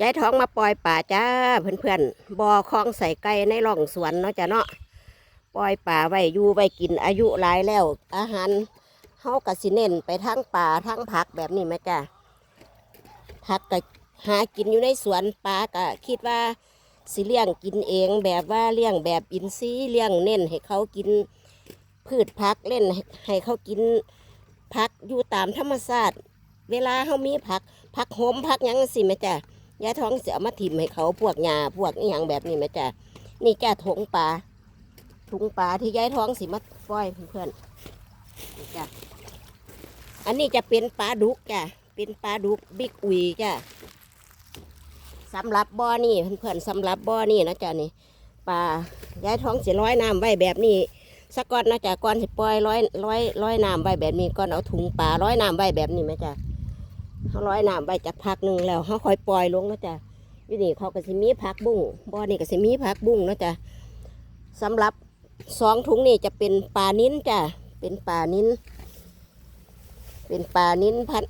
ยายท้องมาปล่อยป่าจ้าเพื่อนๆบ่อคลองใส่ไก่ในร่องสวนเนาะจ้ะเนาะปล่อยป่าไว้อยู่ไว้กินอายุหลายแล้ว อาหารเฮากะสิเน้นไปทั้งป่าทั้งผักแบบนี้ไหมจ้ะผักก็หากินอยู่ในสวนปลาก็คิดว่าสิเลี้ยงกินเองแบบว่าเลี้ยงแบบอินทรีย์เลี้ยงเน้นให้เขากินพืชผักเล่นให้เขากินผักอยู่ตามธรรมชาติเวลาเขามีผักผักโหมผักยังสิแม่จ้ะ ยายท้องเสียมาถิ่มให้เขาพวกหญ้าพวกอหย่างแบบนี้ไหมจ้ะนี่แกถุงปลาถุงปลาที่ยายท้องสิมาปล่อยเพื่อนๆจ้ะอันนี้จะเป็นปลาดุกจ้ะเป็นปลาดุกบิ๊กอุยจ้ะสำหรับบ่อนี่เพื่อนๆสำหรับบ่อนี่นะจ้ะนี่ปลายายท้องเสิร้อยน้ำไว้แบบนี้สักก่อนนะจ้ะก่อนสิปล่อยร้อยร้อยร้อยน้ำไว้แบบนี้ก่อนเอาถุงปลาร้อยน้ำไว้แบบนี้ไหมจ้ะ เขาร้อยน้ำไว้จากพักหนึ่งแล้วเขาค่อยปล่อยลงนะจ๊ะวินี่เขาก็สิมีผักบุ้งบ่อนี่ก็สิมีผักบุ้งนะจ๊ะสำหรับสองถุงนี่จะเป็นปลานิ้นจ้ะเป็นปลานิ้น เป็นปลานิ้นพัน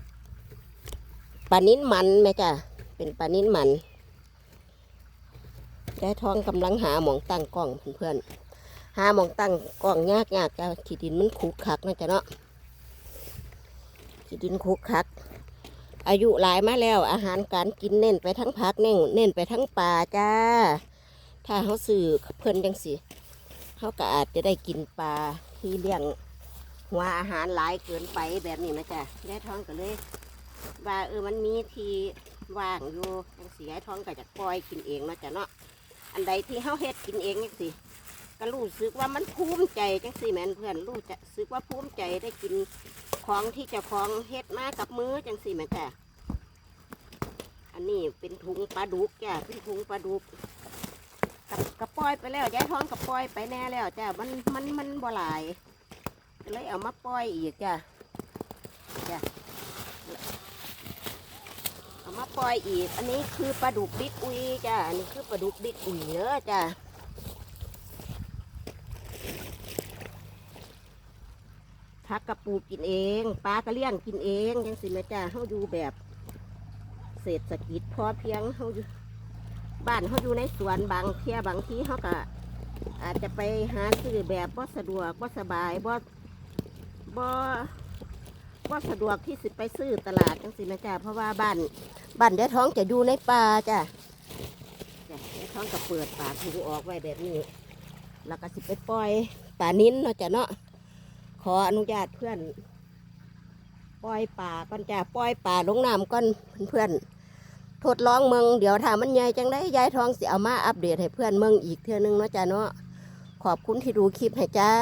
ปลานิ้นมันไหมจ้ะเป็นปลานิ้นมันยายทองกำลังหาหมองตั้งกล้องเพื่อนๆหาหมองตั้งกล้องยากยากๆจ้ะขีดินมันขรุขระนะจ๊ะเนาะขีดินขรุขระ อายุหลายมาแล้ว อาหารการกินเน้นไปทั้งผักเน้นเน้นไปทั้งปลาจ้า ถ้าเขาซื้อเพิ่นจังสิเขาก็อาจจะได้กินปลาที่เลี้ยงหัวอาหารหลายเกินไปแบบนี้นะจ๊ะยายท้องก็เลย ว่าเออมันมีที่ว่างอยู่จังสิยายท้องก็จะปล่อยกินเองนาะจ้ะเนาะอันใดที่เขาเฮ็ดกินเองจังสิ ก็รู้สึกว่ามันภูมิใจจังสิแม่นเพื่อนรู้จะสึกว่าภูมิใจได้กินของที่เจ้าของเฮ็ดมากับมือจังสี่แม่จ้ะอันนี้เป็นถุงปลาดุกจ้ะเป็นถุงปลาดุกกับกระปล่อยไปแล้วยายท้องกระปล่อยไปแน่แล้วจ้ะมันมันมันบ่หลายเลยเอามาปล่อยอีกจ้ะจ้ะเอามาปล่อยอีก อันนี้คือปลาดุกบิ๊กอุยจ้ะ อันนี้คือปลาดุกบิ๊กอุยเด้อจ้ะ ผักกระปูกินเองปลากระเลี้ยงกินเองยังสิแม่จ้าเขาอยู่แบบเศรษฐกิจพอเพียงเขาอยู่บ้านเขาอยู่ในสวนบางเที่ยบางที่เขาก็อาจจะไปหาซื้อแบบบ่สะดวกบ่สบายบ่บ่บ่สะดวกที่สิไปซื้อตลาดจังสิแม่จ้าเพราะว่าบ้านบ้านเดี๋ยวท้องจะอยู่ในป่าจ้ะเดี๋ยวท้องก็เปิดปากถุงออกไว้แบบนี้แล้วก็สิไปปล่อยป่านิ้นเนาะจ้ะเนาะ ขออนุญาตเพื่อน ปล่อยป่าก่อนจ้าปล่อยป่าลงน้ำก่อนเพื่อนทดลองเมืองเดี๋ยวถ้ามันใหญ่จังได้ย้ายท้องเสิเอามาอัปเดตให้เพื่อนเมืองอีกเท่านึงเนาะจ้ะเนาะขอบคุณที่ดูคลิปให้จ้า